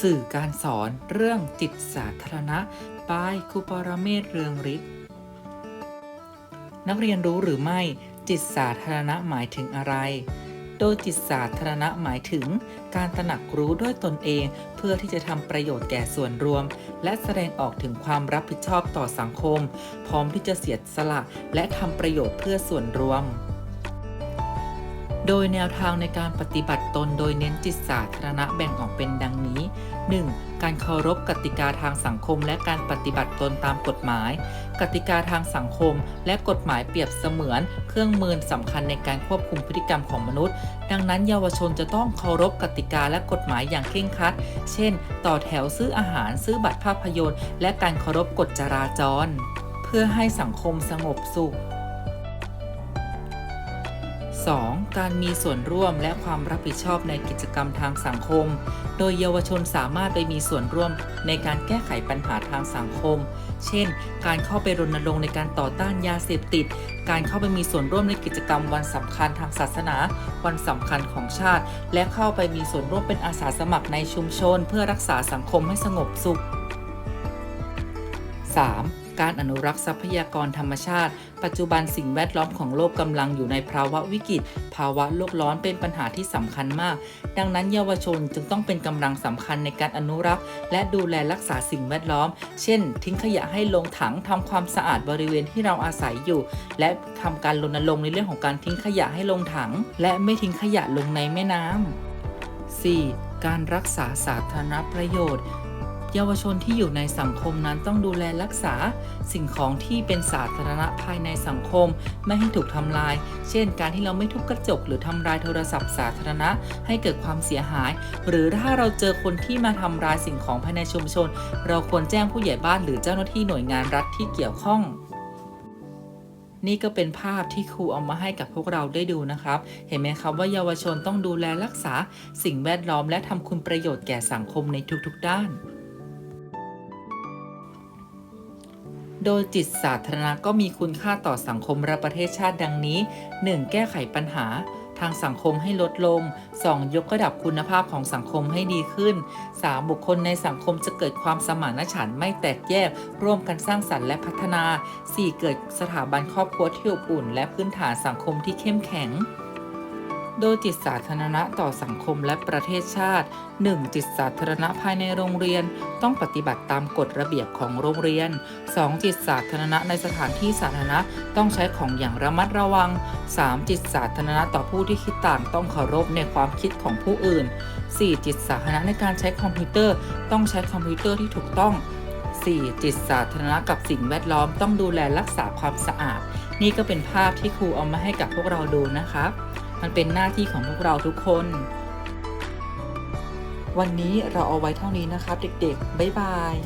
สื่อการสอนเรื่องจิตสาธารณะปายครูปรเมศเรืองฤทธิ์นักเรียนรู้หรือไม่จิตสาธารณะหมายถึงอะไร โดยจิตสาธารณะหมายถึง การตระหนักรู้ด้วยตนเองเพื่อที่จะทำประโยชน์แก่ส่วนรวม และแสดงออกถึงความรับผิดชอบต่อสังคม พร้อมที่จะเสียสละและทำประโยชน์เพื่อส่วนรวม โดยแนวทางในการปฏิบัติตนโดยเน้นจิตสาธารณะแบ่งออกเป็นดังนี้ 1. การเคารพกติกาทางสังคมและการปฏิบัติตนตามกฎหมาย กติกาทางสังคมและกฎหมายเปรียบเสมือน เครื่องมือสำคัญในการควบคุมพฤติกรรมของมนุษย์ ดังนั้นเยาวชนจะต้องเคารพกติกาและกฎหมายอย่างเคร่งครัด เช่น ต่อแถวซื้ออาหารซื้อบัตรภาพยนตร์ และการเคารพกฎจราจร เพื่อให้สังคมสงบสุข 2. การมีส่วนร่วมและความรับผิดชอบในกิจกรรมทางสังคม โดยเยาวชนสามารถไปมีส่วนร่วมในการแก้ไขปัญหาทางสังคม เช่น การเข้าไปรณรงค์ในการต่อต้านยาเสพติด การเข้าไปมีส่วนร่วมในกิจกรรมวันสำคัญทางศาสนา วันสำคัญของชาติ และเข้าไปมีส่วนร่วมเป็นอาสาสมัครในชุมชน เพื่อรักษาสังคมให้สงบสุข 3. การอนุรักษ์ทรัพยากรธรรมชาติ ปัจจุบันสิ่งแวดล้อมของโลกกำลังอยู่ในภาวะวิกฤต ภาวะโลกร้อนเป็นปัญหาที่สำคัญมาก ดังนั้นเยาวชนจึงต้องเป็นกำลังสำคัญในการอนุรักษ์ และดูแลรักษาสิ่งแวดล้อม เช่น ทิ้งขยะให้ลงถังทำความสะอาดบริเวณที่เราอาศัยอยู่ และทำการรณรงค์ในเรื่องของการทิ้งขยะให้ลงถัง และไม่ทิ้งขยะลงในแม่น้ำ 4. การรักษาสาธารณประโยชน์ เยาวชนที่อยู่ในสังคมนั้นต้องดูแลรักษาสิ่งของที่เป็นสาธารณะภายในสังคม ไม่ให้ถูกทำลาย เช่น การที่เราไม่ทุบกระจก หรือทำลายโทรศัพท์สาธารณะ ให้เกิดความเสียหาย หรือถ้าเราเจอคนที่มาทำลายสิ่งของภายในชุมชน เราควรแจ้งผู้ใหญ่บ้านหรือเจ้าหน้าที่หน่วยงานรัฐที่เกี่ยวข้องนี่ก็เป็นภาพที่ครูเอามาให้กับพวกเราได้ดูนะครับ เห็นไหมครับว่าเยาวชนต้องดูแลรักษาสิ่งแวดล้อมและทำคุณประโยชน์แก่สังคมในทุกๆด้าน โดยจิตสาธารณะก็มีคุณค่าต่อสังคมและประเทศชาติดังนี้ 1. แก้ไขปัญหา ทางสังคมให้ลดลง 2. ยกระดับคุณภาพของสังคมให้ดีขึ้น 3. บุคคลในสังคมจะเกิดความสมานฉันท์ไม่แตกแยก ร่วมกันสร้างสรรค์และพัฒนา 4. เกิดสถาบันครอบครัวที่อบอุ่น และพื้นฐานสังคมที่เข้มแข็ง โดยจิตสาธารณะต่อสังคมและประเทศชาติ 1. จิตสาธารณะภายในโรงเรียนต้องปฏิบัติตามกฎระเบียบของโรงเรียน 2. จิตสาธารณะในสถานที่สาธารณะต้องใช้ของอย่างระมัดระวัง 3. จิตสาธารณะต่อผู้ที่คิดต่างต้องเคารพในความคิดของผู้อื่น 4. จิตสาธารณะในการใช้คอมพิวเตอร์ ต้องใช้คอมพิวเตอร์ที่ถูกต้อง 4. จิตสาธารณะกับสิ่งแวดล้อมต้องดูแลรักษาความสะอาด นี่ก็เป็นภาพที่ครูเอามาให้กับพวกเราดูนะครับ มันเป็นหน้าที่ของพวกเราทุกคน วันนี้เราเอาไว้เท่านี้นะครับเด็กๆ บ๊ายบาย